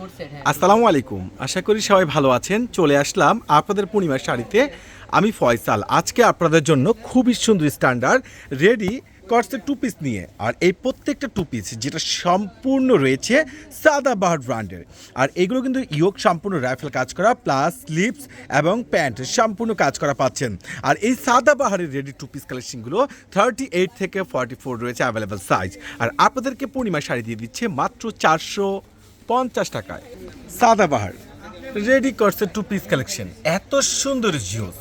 হ্যাঁ। আসসালামু আলাইকুম। আশা করি সবাই ভালো আছেন। চলে আসলাম আপনাদের পূর্ণিমার শাড়িতে। আমি ফয়সাল। আজকে আপনাদের জন্য খুবই সুন্দর স্ট্যান্ডার্ড রেডি কটসের টু পিস নিয়ে। আর এই প্রত্যেকটা টু পিস যেটা সম্পূর্ণ রয়েছে সাদা বাহার ব্র্যান্ডের আর এগুলো কিন্তু ইয়োগ সম্পূর্ণ রাইফেল কাজ করা প্লাস স্লিপস এবং প্যান্ট সম্পূর্ণ কাজ করা পাচ্ছেন। আর এই সাদা বাহারের রেডি টু পিস কালেকশনগুলো থার্টি এইট থেকে ফর্টি ফোর রয়েছে অ্যাভেলেবেল সাইজ আর আপনাদেরকে পূর্ণিমা শাড়ি দিয়ে দিচ্ছে মাত্র চারশো পঞ্চাশ টাকায়। সাদাবাহার রেডি করছে টু পিস কালেকশন এত সুন্দর জিওস।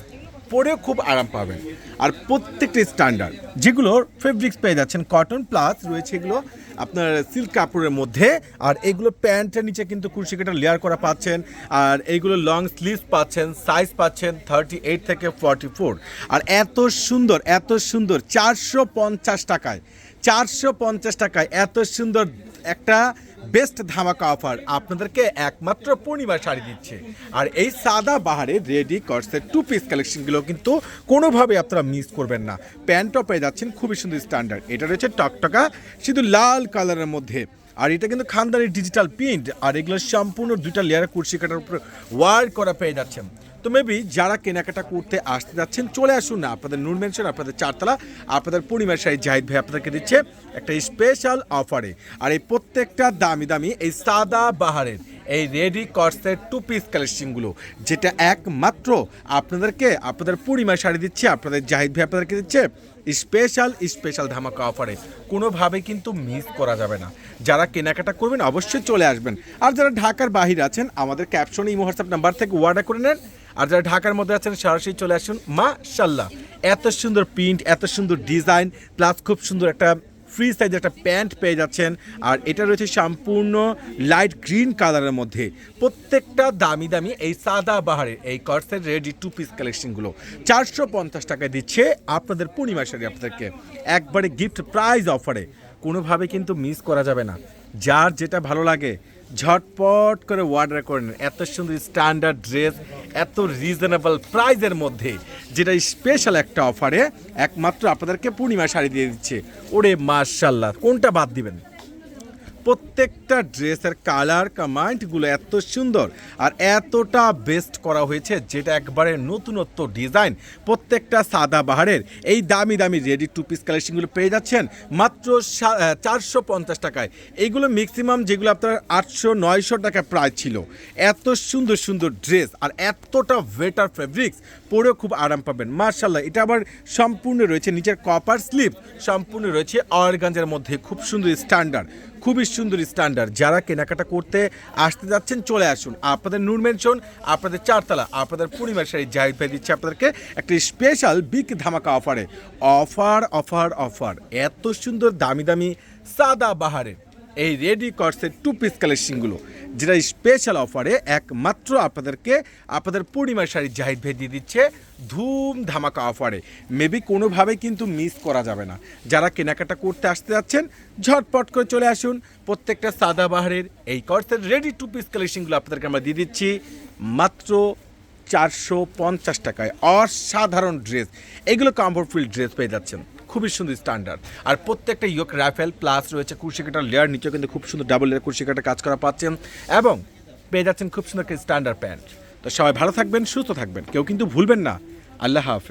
পরেও খুব আরাম পাবেন। আর প্রত্যেকটা স্ট্যান্ডার্ড যেগুলো ফেব্রিক্স পেয়ে যাচ্ছেন। কটন প্লাস রয়েছে এগুলো আপনার সিল্ক কাপড়ের মধ্যে। আর এগুলো প্যান্টের নিচে কিন্তু কুর্সি কাটা লেয়ার করা পাচ্ছেন। আর এইগুলো লং স্লিভস পাচ্ছেন সাইজ পাচ্ছেন থার্টি এইট থেকে ফর্টি ফোর আর এত সুন্দর এত সুন্দর চারশো পঞ্চাশ টাকায় চারশো পঞ্চাশ টাকায় এত সুন্দর একটা বেস্ট ধামাকা অফার আপনাদেরকে একমাত্র পূর্ণিমা শাড়ি দিচ্ছে। আর এই সাদা বাহারে রেডি কটসের টু পিস কালেকশনগুলো কিন্তু কোনোভাবে আপনারা মিস করবেন না। প্যান্টও পেয়ে যাচ্ছেন খুবই সুন্দর স্ট্যান্ডার্ড এটা রয়েছে টকটকা, শুধু লাল কালারের মধ্যে। আর এটা কিন্তু খানদানি ডিজিটাল প্রিন্ট আর এগুলো সম্পূর্ণ দুইটা লেয়ার কুর্সি কাটার উপরে ওয়ার্ক করা পেয়ে যাচ্ছেন। তো মেবি যারা কেনাকাটা করতে আসতে যাচ্ছেন, চলে আসুন না। আপনাদের নুন মেনশন আপনাদের চারতলা, আপনাদের পূর্ণিমার শাড়ি জাহিদ ভাই আপনাদেরকে দিচ্ছে একটা স্পেশাল অফারে আর এই প্রত্যেকটা দামি দামি, এই সাদা বাহারের, এই রেডি কটসের টু পিস কালেকশনগুলো যেটা একমাত্র আপনাদেরকে, আপনাদের পূর্ণিমা শাড়ি দিচ্ছে, আপনাদের জাহিদ ভাই আপনাদেরকে দিচ্ছে স্পেশাল স্পেশাল ধামাকা অফারে কোনোভাবে কিন্তু মিস করা যাবে না। যারা কেনাকাটা করবেন, অবশ্যই চলে আসবেন। আর যারা ঢাকার বাহির আছেন, আমাদের ক্যাপশনে ইমো হোয়াটসঅ্যাপ নাম্বার থেকে অর্ডার করে নেন। আর যারা ঢাকার মধ্যে আছেন, সরাসরি চলে আসুন। মাশাল্লাহ এত সুন্দর প্রিন্ট এত সুন্দর ডিজাইন প্লাস খুব সুন্দর একটা ফ্রি সাইজ একটা প্যান্ট পেয়ে যাচ্ছেন। আর এটা রয়েছে সম্পূর্ণ লাইট গ্রিন কালারের মধ্যে। প্রত্যেকটা দামি দামি এই সাদা বাহারের, এই কর্সের রেডি টু পিস কালেকশনগুলো চারশো পঞ্চাশ টাকায় দিচ্ছে আপনাদের পূর্ণিমা শাড়ি আপনাদেরকে। একবারে গিফট প্রাইজ অফারে কোনোভাবে কিন্তু মিস করা যাবে না। যার যেটা ভালো লাগে ঝটপট করে অর্ডার করে নেন। এত সুন্দর স্ট্যান্ডার্ড ড্রেস এত রিজনেবল প্রাইজের মধ্যে, যেটা স্পেশাল একটা অফারে একমাত্র আপনাদেরকে পূর্ণিমা শাড়ি দিয়ে দিচ্ছে। ওরে মার্শাল্লাহ কোনটা বাদ দিবেন? প্রত্যেকটা ড্রেসের কালার কমান্ডগুলো এত সুন্দর আর এতটা বেস্ট করা হয়েছে যেটা একবারে নতুনত্ব ডিজাইন প্রত্যেকটা সাদা বাহারের এই দামি দামি রেডি টু পিস কালেকশনগুলো পেয়ে যাচ্ছেন মাত্র চারশো পঞ্চাশ টাকায়। এইগুলো ম্যাক্সিমাম যেগুলো আপনার আটশো, নয়শো টাকা প্রায় ছিল। এত সুন্দর সুন্দর ড্রেস আর এতটা বেটার ফেব্রিক্স পরেও খুব আরাম পাবেন। মার্শাল্লাহ এটা আবার সম্পূর্ণ রয়েছে নিচের কপার স্লিপ সম্পূর্ণ রয়েছে অর্গানজের মধ্যে, খুব সুন্দর স্ট্যান্ডার্ড খুবই সুন্দর স্ট্যান্ডার্ড যারা কেনাকাটা করতে আসতে যাচ্ছেন, চলে আসুন। আপনাদের নূর মেনশন আপনাদের চারতলা, আপনাদের পরিবার শাড়ি জাহিদ ভাই দিচ্ছে আপনাদেরকে একটি স্পেশাল বিগ ধামাকা অফারে অফার অফার অফার এত সুন্দর, দামি দামি, সাদা বাহারে এই রেডি কটসের টু পিস কালেকশনগুলো যেটা স্পেশাল অফারে একমাত্র আপনাদেরকে, আপনাদের পূর্ণিমার শাড়ি জাহিদ ভাই দিয়ে দিচ্ছে ধুম ধামাকা অফারে মেবি কোনোভাবে কিন্তু মিস করা যাবে না। যারা কেনাকাটা করতে আসতে যাচ্ছেন, ঝটপট করে চলে আসুন। প্রত্যেকটা সাদা বাহারের এই কটসের রেডি টু পিস কালেকশনগুলো আপনাদেরকে আমরা দিয়ে দিচ্ছি মাত্র চারশো পঞ্চাশ টাকায়। অসাধারণ ড্রেস এগুলো কমফোর্টফুল ড্রেস পেয়ে যাচ্ছেন। খুবই সুন্দর স্ট্যান্ডার্ড আর প্রত্যেকটা ইয়োক রাইফেল প্লাস রয়েছে কুর্সি কাটার লেয়ার নিচেও কিন্তু খুব সুন্দর ডাবল লেয়ার কুর্সি কাটা কাজ করা পাচ্ছেন এবং পেয়ে যাচ্ছেন খুব সুন্দর স্ট্যান্ডার্ড প্যান্ট তো সবাই ভালো থাকবেন, সুস্থ থাকবেন। কেউ কিন্তু ভুলবেন না। আল্লাহ হাফেজ।